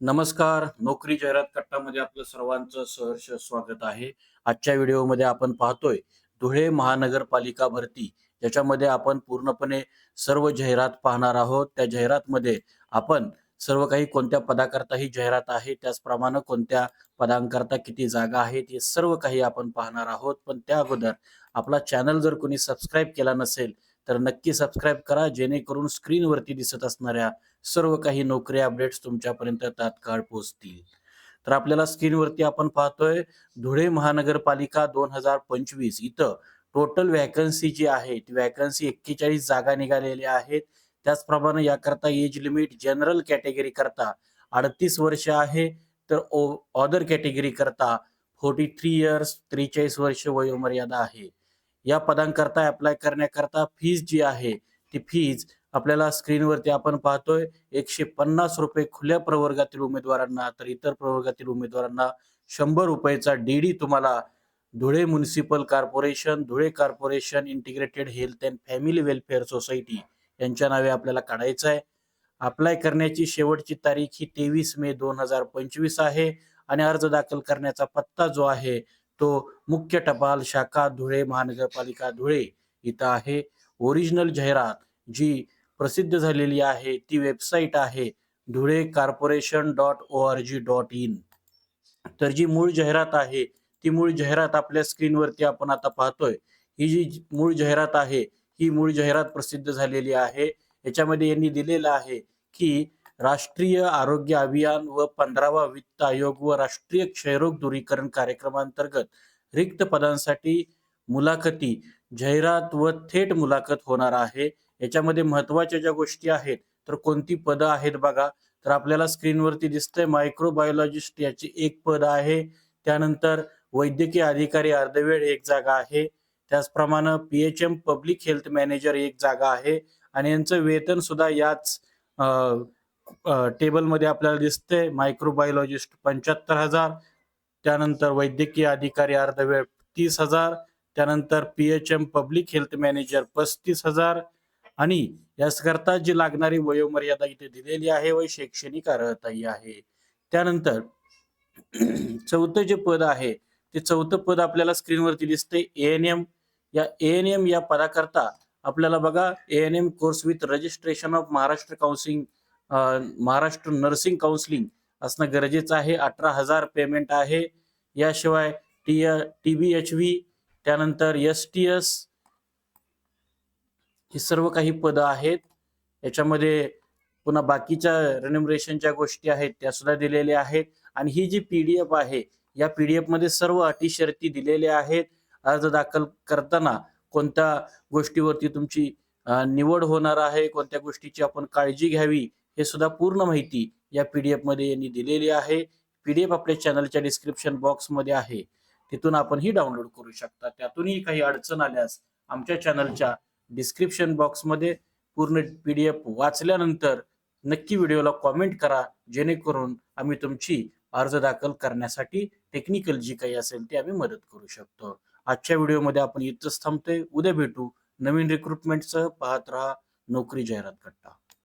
नमस्कार. नोकरी जाहिरात कट्टामध्ये आपलं सर्वांचं सहर्ष स्वागत आहे. आजच्या व्हिडिओमध्ये आपण पाहतोय धुळे महानगरपालिका भरती ज्याच्यामध्ये आपण पूर्णपणे सर्व जाहिरात पाहणार आहोत. त्या जाहिरातमध्ये आपण सर्व काही कोणत्या पदाकरता ही जाहिरात आहे त्याचप्रमाणे कोणत्या पदांकरता किती जागा आहेत हे सर्व काही आपण पाहणार आहोत. पण त्या अगोदर आपला चॅनल जर कोणी सबस्क्राईब केला नसेल तर नक्की सबस्क्राईब करा जेणेकरून स्क्रीनवरती दिसत असणाऱ्या सर्व काही नोकरी अपडेट्स तुमच्यापर्यंत तात्काळ पोहोचतील. तर आपल्याला स्क्रीनवरती आपण पाहतोय धुळे महानगरपालिका दोन हजार पंचवीस इथं टोटल वॅकन्सी जी आहे ती वॅकन्सी एक्केचाळीस जागा निघालेल्या आहेत. त्याचप्रमाणे याकरता एज लिमिट जनरल कॅटेगरी करता अडतीस वर्ष आहे तर ओ ऑदर कॅटेगरी करता फोर्टी थ्री इयर्स त्रेचाळीस वर्ष वयोमर्यादा आहे. या पदांकरता अप्लाय करण्याकरता फीज जी आहे ती फीज आपल्याला स्क्रीनवरती आपण पाहतोय. एकशे पन्नास रुपये खुल्या प्रवर्गातील उमेदवारांना तर इतर प्रवर्गातील उमेदवारांना शंभर रुपयेचा डीडी तुम्हाला Dhule municipal corporation Dhule corporation integrated health and family welfare society यांच्या नावे आपल्याला काढायचं आहे. अप्लाय करण्याची शेवटची तारीख ही तेवीस मे दोन हजार पंचवीस आहे आणि अर्ज दाखल करण्याचा पत्ता जो आहे तो मुख्य टपाल शाखा धुळे महानगरपालिका धुळे इथं आहे. ओरिजिनल जाहिरात जी प्रसिद्ध झालेली आहे ती वेबसाईट आहे Dhule corporation dot O R G dot in तर जी मूळ जाहिरात आहे ती मूळ जाहिरात आपल्या स्क्रीनवरती आपण आता पाहतोय. ही जी मूळ जाहिरात आहे ही मूळ जाहिरात प्रसिद्ध झालेली आहे. याच्यामध्ये यांनी दिलेलं आहे की राष्ट्रीय आरोग्य अभियान व पंधरावा वित्त आयोग व राष्ट्रीय क्षयरोग दूरीकरण कार्यक्रमांतर्गत रिक्त पदांसाठी मुलाखती जाहिरात व थेट मुलाखत होणार आहे. याच्यामध्ये महत्त्वाच्या ज्या गोष्टी आहेत तर कोणती पदं आहेत बघा. तर आपल्याला स्क्रीनवरती दिसतंय मायक्रोबायोलॉजिस्ट याची एक पद आहे. त्यानंतर वैद्यकीय अधिकारी अर्धवेळ एक जागा आहे. त्याचप्रमाणे P H M public health manager एक जागा आहे. आणि यांचं वेतन सुद्धा याच टेबलमध्ये आपल्याला दिसते मायक्रोबायोलॉजिस्ट पंच्याहत्तर हजार त्यानंतर वैद्यकीय अधिकारी अर्धवेळ तीस हजार त्यानंतर P H M public health manager पस्तीस हजार आणि याकरता जी लागणारी वयोमर्यादा इथे दिलेली आहे व शैक्षणिक अर्हताही आहे. त्यानंतर चौथं जे पद आहे ते चौथं पद आपल्याला स्क्रीनवरती दिसते ए एन एम. या ए एन एम या पदाकरता आपल्याला बघा A N M course with registration of Maharashtra counselling Maharashtra nursing counselling असणं गरजेचं आहे. अठरा हजार पेमेंट आहे. याशिवाय T T B H V त्यानंतर एस टी एस ही सर्व काही पदं आहेत. याच्यामध्ये पुन्हा बाकीच्या रेन्युमरेशनच्या गोष्टी आहेत त्या सुद्धा दिलेल्या आहेत. आणि ही जी पीडीएफ आहे या पी डी एफमध्ये सर्व अटी शर्ती दिलेल्या आहेत. अर्ज दाखल करताना कोणत्या गोष्टीवरती तुमची निवड होणार आहे कोणत्या गोष्टीची आपण काळजी घ्यावी हे सुद्धा पूर्ण माहिती या पीडीएफमध्ये यांनी दिलेली आहे. पीडीएफ आपल्या चॅनलच्या डिस्क्रिप्शन बॉक्समध्ये आहे. तिथून आपण ही डाउनलोड करू शकता. त्यातूनही काही अडचण आल्यास आमच्या चॅनलच्या डिस्क्रिप्शन बॉक्समध्ये पूर्ण पीडीएफ वाचल्यानंतर नक्की व्हिडिओला कॉमेंट करा. जेणेकरून आम्ही तुमची अर्ज दाखल करण्यासाठी टेक्निकल जी काही असेल ती आम्ही मदत करू शकतो. आजच्या व्हिडिओमध्ये आपण इथंच थांबतोय. उद्या भेटू. नवीन रिक्रुटमेंटसह पाहत राहा. नोकरी जाहिरात कट्टा.